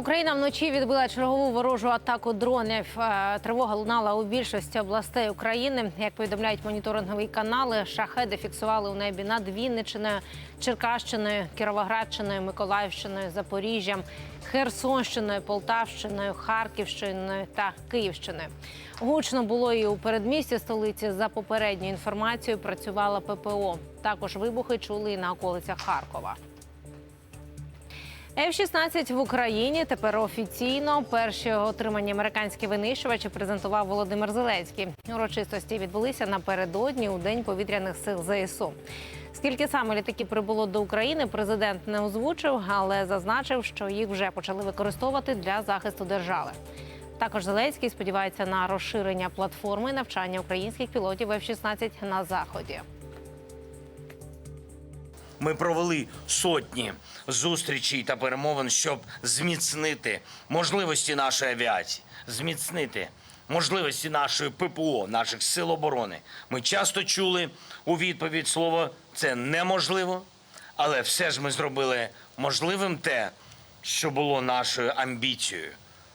Україна вночі відбила чергову ворожу атаку дронів. Е, Тривога лунала у більшості областей України. Як повідомляють моніторингові канали, шахеди фіксували у небі над Вінничиною, Черкащиною, Кіровоградщиною, Миколаївщиною, Запоріжжям, Херсонщиною, Полтавщиною, Харківщиною та Київщиною. Гучно було і у передмісті столиці. За попередньою інформацією працювала ППО. Також вибухи чули і на околицях Харкова. F-16 в Україні тепер офіційно перші отримані американські винищувачі презентував Володимир Зеленський. Урочистості відбулися напередодні у день повітряних сил ЗСУ. Скільки саме літаків прибуло до України, президент не озвучив, але зазначив, що їх вже почали використовувати для захисту держави. Також Зеленський сподівається на розширення платформи навчання українських пілотів F-16 на заході. Ми провели сотні зустрічей та перемовин, щоб зміцнити можливості нашої авіації, зміцнити можливості нашої ППО, наших сил оборони. Ми часто чули у відповідь слово це неможливо, але все ж ми зробили можливим те, що було нашою амбіцією,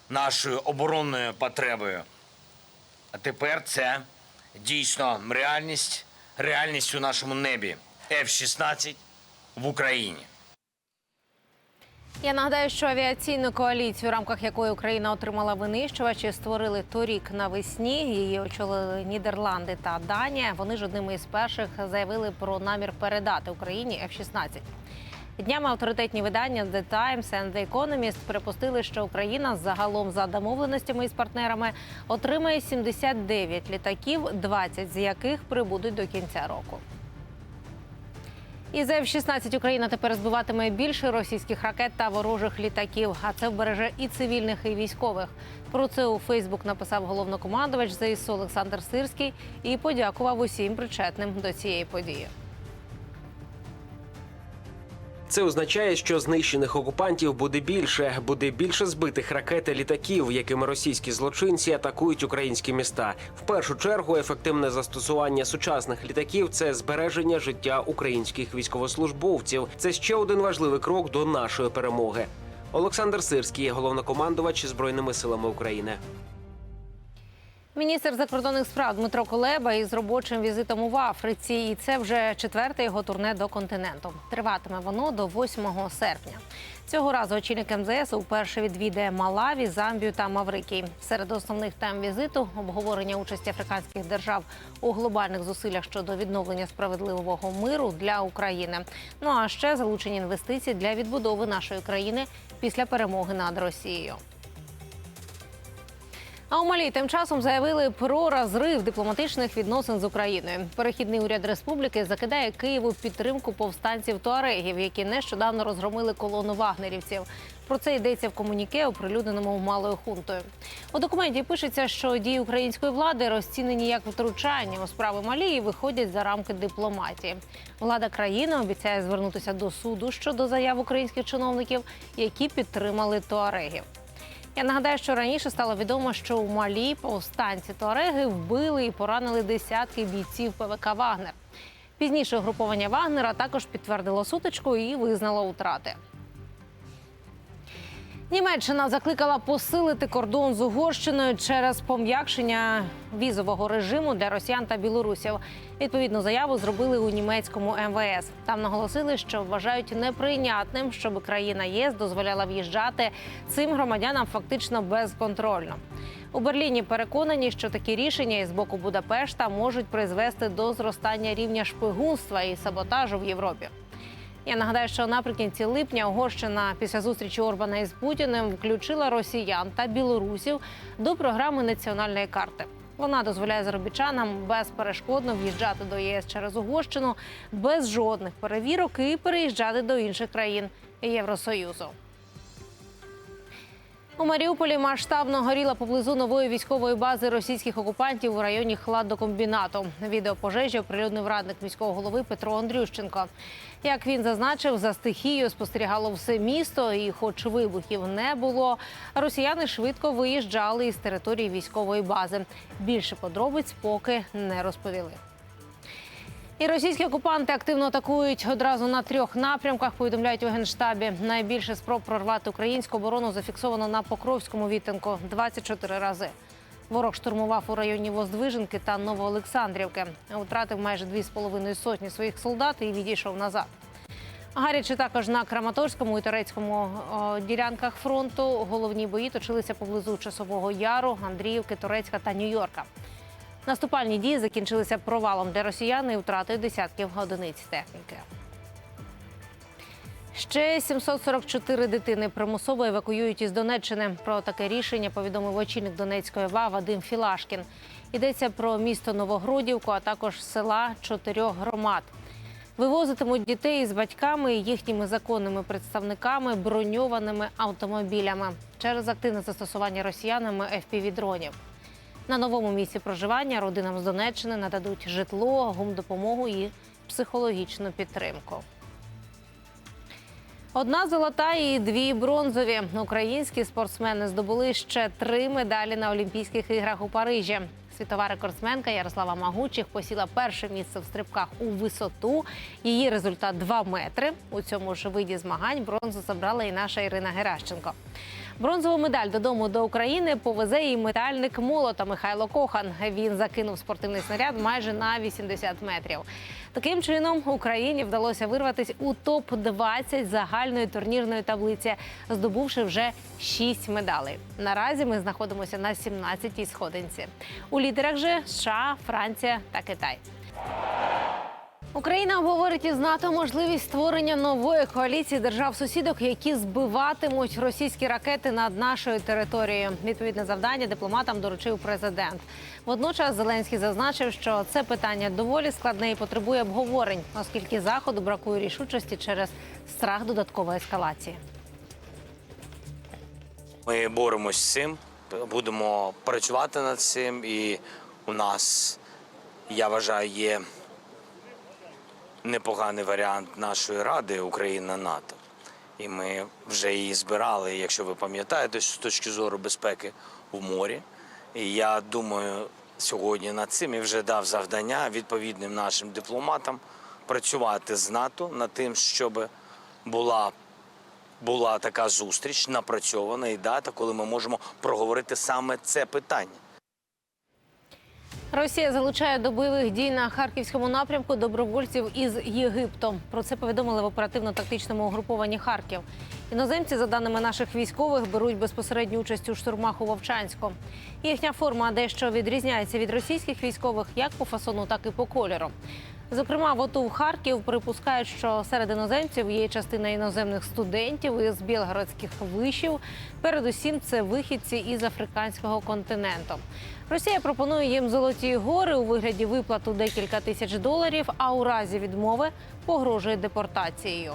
нашою оборонною потребою. А тепер це дійсно реальність, реальність у нашому небі. F-16 в Україні. Я нагадаю, що авіаційну коаліцію, в рамках якої Україна отримала винищувачі, створили торік навесні. Її очолили Нідерланди та Данія. Вони ж одними із перших заявили про намір передати Україні F-16. Днями авторитетні видання The Times and The Economist припустили, що Україна загалом за домовленостями із партнерами отримає 79 літаків, 20 з яких прибудуть до кінця року. Із F-16 Україна тепер збиватиме більше російських ракет та ворожих літаків. А це вбереже і цивільних, і військових. Про це у Фейсбук написав головнокомандувач ЗСУ Олександр Сирський і подякував усім причетним до цієї події. Це означає, що знищених окупантів буде більше, буде більше збитих ракет і літаків, якими російські злочинці атакують українські міста. В першу чергу ефективне застосування сучасних літаків це збереження життя українських військовослужбовців. Це ще один важливий крок до нашої перемоги. Олександр Сирський, головнокомандувач збройними силами України. Міністр закордонних справ Дмитро Колеба із робочим візитом у Африці. І це вже четверте його турне до континенту. Триватиме воно до 8 серпня. Цього разу очільник МЗС вперше відвідає Малаві, Замбію та Маврикій. Серед основних тем візиту обговорення участі африканських держав у глобальних зусиллях щодо відновлення справедливого миру для України. Ну а ще залучені інвестиції для відбудови нашої країни після перемоги над Росією. А у Малі тим часом заявили про розрив дипломатичних відносин з Україною. Перехідний уряд республіки закидає Києву підтримку повстанців туарегів, які нещодавно розгромили колону вагнерівців. Про це йдеться в комуніке, оприлюдненому малою хунтою. У документі пишеться, що дії української влади розцінені як втручання у справи Малі і виходять за рамки дипломатії. Влада країни обіцяє звернутися до суду щодо заяв українських чиновників, які підтримали туарегів. Я нагадаю, що раніше стало відомо, що у Малі повстанці Туареги вбили і поранили десятки бійців ПВК Вагнер. Пізніше угруповання Вагнера також підтвердило сутичку і визнало втрати. Німеччина закликала посилити кордон з Угорщиною через пом'якшення візового режиму для росіян та білорусів. Відповідну заяву зробили у німецькому МВС. Там наголосили, що вважають неприйнятним, щоб країна ЄС дозволяла в'їжджати цим громадянам фактично безконтрольно. У Берліні переконані, що такі рішення із боку Будапешта можуть призвести до зростання рівня шпигунства і саботажу в Європі. Я нагадаю, що наприкінці липня Угорщина після зустрічі Орбана із Путіним включила росіян та білорусів до програми національної карти. Вона дозволяє заробітчанам безперешкодно в'їжджати до ЄС через Угорщину без жодних перевірок і переїжджати до інших країн Євросоюзу. У Маріуполі масштабно горіла поблизу нової військової бази російських окупантів у районі хладокомбінату. Відео пожежі оприлюднив радник міського голови Петро Андрющенко. Як він зазначив, за стихією спостерігало все місто, і, хоч вибухів не було, росіяни швидко виїжджали із території військової бази. Більше подробиць поки не розповіли. І російські окупанти активно атакують одразу на трьох напрямках. Повідомляють у генштабі. Найбільше спроб прорвати українську оборону зафіксовано на Покровському відтинку 24 рази. Ворог штурмував у районі Воздвиженки та Новоолександрівки. Втратив майже дві з половиною сотні своїх солдат і відійшов назад. Гаряче також на Краматорському і Торецькому ділянках фронту. Головні бої точилися поблизу Часового Яру, Андріївки, Торецька та Нью-Йорка. Наступальні дії закінчилися провалом для росіян і втратою десятків одиниць техніки. Ще 744 дитини примусово евакуюють із Донеччини. Про таке рішення повідомив очільник Донецької ОВА Вадим Філашкін. Йдеться про місто Новогродівку, а також села чотирьох громад. Вивозитимуть дітей з батьками і їхніми законними представниками броньованими автомобілями через активне застосування росіянами FPV-дронів. На новому місці проживання родинам з Донеччини нададуть житло, гумдопомогу і психологічну підтримку. Одна золота і дві бронзові. Українські спортсмени здобули ще три медалі на Олімпійських іграх у Парижі. Світова рекордсменка Ярослава Магучих посіла перше місце в стрибках у висоту. Її результат 2 метри. У цьому ж виді змагань бронзу забрала і наша Ірина Геращенко. Бронзову медаль додому до України повезе і метальник молота Михайло Кохан. Він закинув спортивний снаряд майже на 80 метрів. Таким чином Україні вдалося вирватися у топ 20 загальної турнірної таблиці, здобувши вже 6 медалей. Наразі ми знаходимося на 17-й сходинці. У лідерах же США, Франція та Китай. Україна обговорить із НАТО можливість створення нової коаліції держав-сусідок, які збиватимуть російські ракети над нашою територією. Відповідне завдання дипломатам доручив президент. Водночас Зеленський зазначив, що це питання доволі складне і потребує обговорень, оскільки заходу бракує рішучості через страх додаткової ескалації. Ми боремось з цим, будемо працювати над цим, і у нас, я вважаю, є непоганий варіант нашої ради Україна-НАТО. І ми вже її збирали, якщо ви пам'ятаєте, з точки зору безпеки в морі. І я думаю, сьогодні над цим і вже дав завдання відповідним нашим дипломатам працювати з НАТО над тим, щоб була була така зустріч напрацьована і дата, коли ми можемо проговорити саме це питання. Росія залучає до бойових дій на харківському напрямку добровольців із Єгиптом. Про це повідомили в оперативно-тактичному угрупованні Харків. Іноземці, за даними наших військових, беруть безпосередню участь у штурмах у Вовчанську. Їхня форма дещо відрізняється від російських військових як по фасону, так і по кольору. Зокрема, в ОТУ Харків припускають, що серед іноземців є частина іноземних студентів із білгородських вишів. Передусім, це вихідці із африканського континенту. Росія пропонує їм золоті гори у вигляді виплат у декілька тисяч доларів, а у разі відмови погрожує депортацією.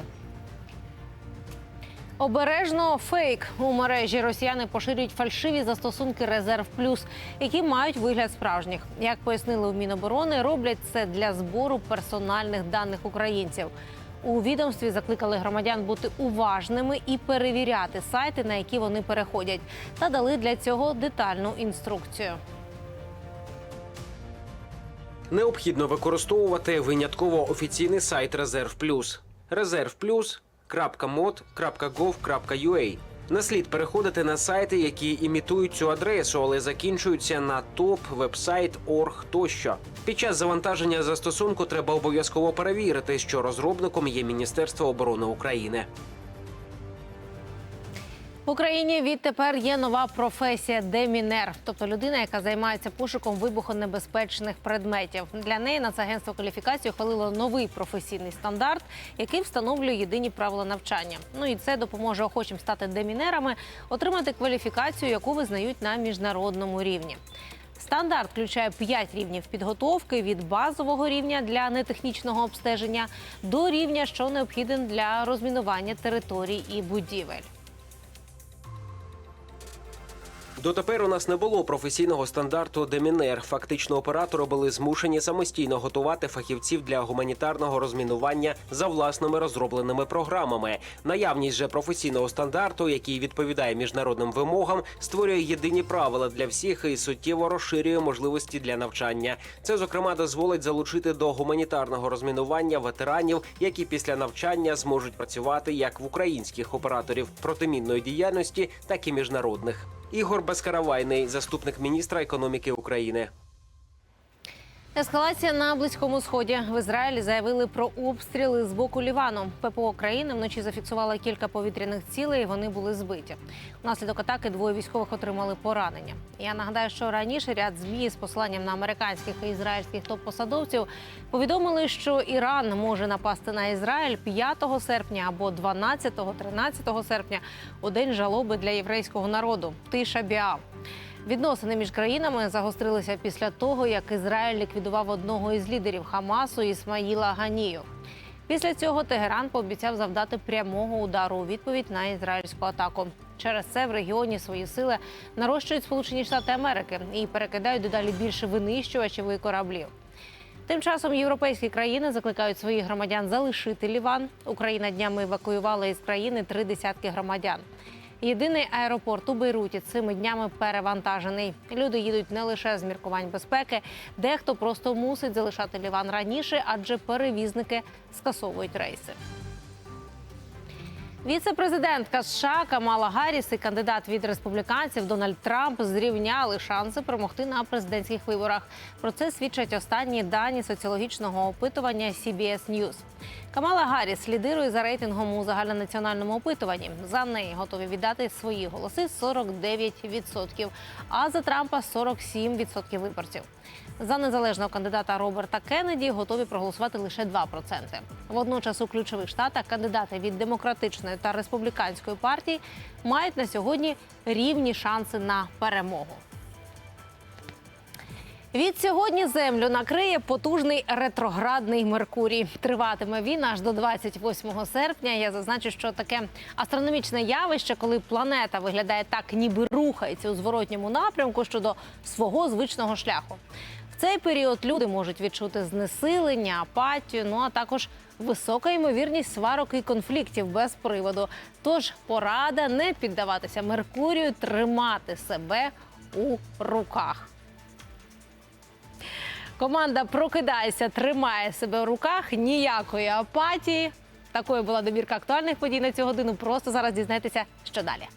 Обережно фейк у мережі росіяни поширюють фальшиві застосунки Резерв Плюс, які мають вигляд справжніх. Як пояснили у Міноборони, роблять це для збору персональних даних українців. У відомстві закликали громадян бути уважними і перевіряти сайти, на які вони переходять, та дали для цього детальну інструкцію. Необхідно використовувати винятково офіційний сайт Резерв Плюс. rezervplus.mod.gov.ua Не слід переходити на сайти, які імітують цю адресу, але закінчуються на топ, вебсайт, орг тощо. Під час завантаження застосунку треба обов'язково перевірити, що розробником є Міністерство оборони України. Україні відтепер є нова професія демінер, тобто людина, яка займається пошуком вибухонебезпечних предметів. Для неї Нацагентство кваліфікації ухвалило новий професійний стандарт, який встановлює єдині правила навчання. Ну і це допоможе охочим стати демінерами, отримати кваліфікацію, яку визнають на міжнародному рівні. Стандарт включає 5 рівнів підготовки від базового рівня для нетехнічного обстеження до рівня, що необхіден для розмінування територій і будівель. Дотепер у нас не було професійного стандарту Демінер. Фактично, оператори були змушені самостійно готувати фахівців для гуманітарного розмінування за власними розробленими програмами. Наявність же професійного стандарту, який відповідає міжнародним вимогам, створює єдині правила для всіх і суттєво розширює можливості для навчання. Це зокрема дозволить залучити до гуманітарного розмінування ветеранів, які після навчання зможуть працювати як в українських операторів протимінної діяльності, так і міжнародних. Ігор Безкаравайний, заступник міністра економіки України. Ескалація на близькому сході в Ізраїлі заявили про обстріли з боку Лівану. ППО країни вночі зафіксувала кілька повітряних цілей. і Вони були збиті. Внаслідок атаки двоє військових отримали поранення. Я нагадаю, що раніше ряд змі з посланням на американських і ізраїльських топ-посадовців повідомили, що Іран може напасти на Ізраїль 5 серпня або 12-13 серпня у день жалоби для єврейського народу Тиша Біав. Відносини між країнами загострилися після того, як Ізраїль ліквідував одного із лідерів Хамасу Ісмаїла Ганію. Після цього Тегеран пообіцяв завдати прямого удару у відповідь на ізраїльську атаку. Через це в регіоні свої сили нарощують Сполучені Штати Америки і перекидають дедалі більше винищувачів і кораблів. Тим часом європейські країни закликають своїх громадян залишити Ліван. Україна днями евакуювала із країни три десятки громадян. Єдиний аеропорт у Бейруті цими днями перевантажений. Люди їдуть не лише з міркувань безпеки, дехто просто мусить залишати Ліван раніше, адже перевізники скасовують рейси. Віце-президентка США Камала Гарріс і кандидат від республіканців Дональд Трамп зрівняли шанси перемогти на президентських виборах. Про це свідчать останні дані соціологічного опитування CBS News. Камала Гарріс лідирує за рейтингом у загальнонаціональному опитуванні. За неї готові віддати свої голоси 49%, а за Трампа 47% виборців. За незалежного кандидата Роберта Кеннеді готові проголосувати лише 2%. Водночас у ключових штатах кандидати від демократичної та республіканської партії мають на сьогодні рівні шанси на перемогу. Від сьогодні землю накриє потужний ретроградний Меркурій. Триватиме він аж до 28 серпня. Я зазначу, що таке астрономічне явище, коли планета виглядає так, ніби рухається у зворотньому напрямку щодо свого звичного шляху. Цей період люди можуть відчути знесилення, апатію, ну а також висока ймовірність сварок і конфліктів без приводу. Тож порада не піддаватися Меркурію, тримати себе у руках. Команда Прокидайся тримає себе в руках. Ніякої апатії. Такою була добірка актуальних подій на цю годину. Просто зараз дізнайтеся, що далі.